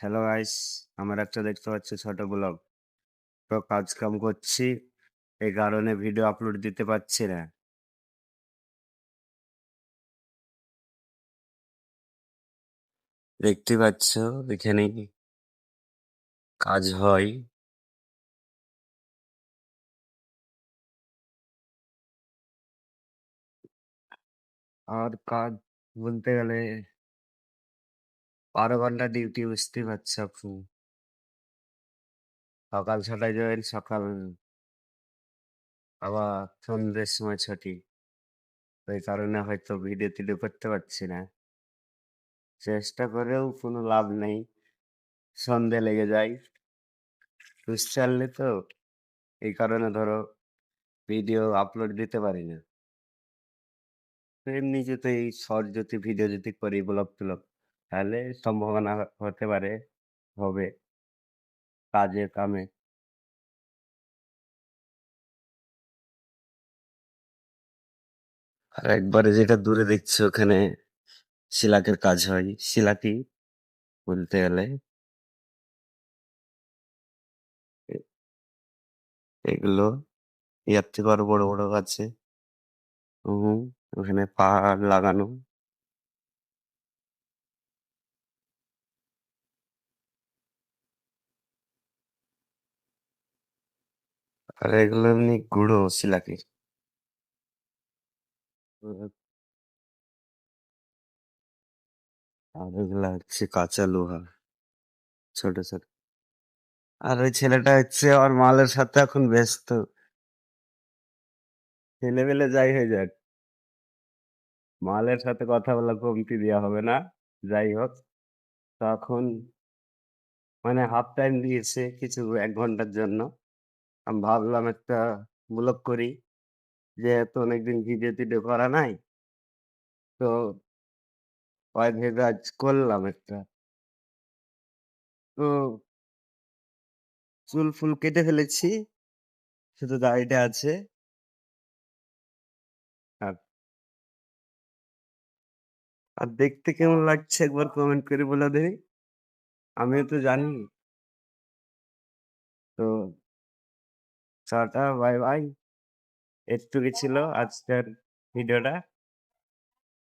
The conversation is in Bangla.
হ্যালো গাইস আমার একটা দেখতে পাচ্ছ ছোট ব্লগ। তো কাজ কাম করছি। এই কারণে ভিডিও আপলোড দিতে পারছি না। দেখতে পাচ্ছ? এখানে কাজ হয়। আর কাজ বলতে গেলে বারো ঘণ্টা ডিউটি বুঝতে পারছ আপনি সকাল ছটায় জয়েন সকাল আবার সন্ধ্যের সময় ছুটি। ওই কারণে হয়তো ভিডিও টিডিও করতে পারছি না। চেষ্টা করেও কোনো লাভ নেই। সন্ধে লেগে যায়। বুঝতে তো এই কারণে ধরো ভিডিও আপলোড দিতে পারি না। এমনি যদি এই শর্ট যদি ভিডিও যদি করি ব্লগ টলগ তাহলে সম্ভাবনা হতে পারে, হবে। কাজে কামে। আর একবারে যেটা দূরে দেখছ ওখানে সিলাকের কাজ হয় সিলাকি বলতে গেলে। এগুলো ইয়ার থেকে আরও বড় বড় আছে ওখানে পাহাড় লাগানো। আর এগুলো এমনি গুঁড়ো সিলাকি আর এগুলা হচ্ছে কাঁচা লোহা, ছোট ছোট। আর ওই ছেলেটা হচ্ছে ওর মালের সাথে এখন ব্যস্ত। ছেলেবেলে যাই হয়ে যাক। মালের সাথে কথা বলা কমতি দেওয়া হবে না, যাই হোক। তখন মানে হাফ টাইম দিয়েছে কিছু এক ঘণ্টার জন্য। আমি ভাবলাম একটা ব্লগ করি। যেহেতু অনেকদিন ভিডিও টিডিও করা নাই। তো ওই ভেবে আজ করলাম একটা। তো চুল ফুল কেটে ফেলেছি। শুধু দাড়িটা আছে। আর আর দেখতে কেমন লাগছে একবার কমেন্ট করে বলে দেবে আমিও তো জানি। তো টাটা বাই বাই এটুকুই ছিল আজকের ভিডিওটা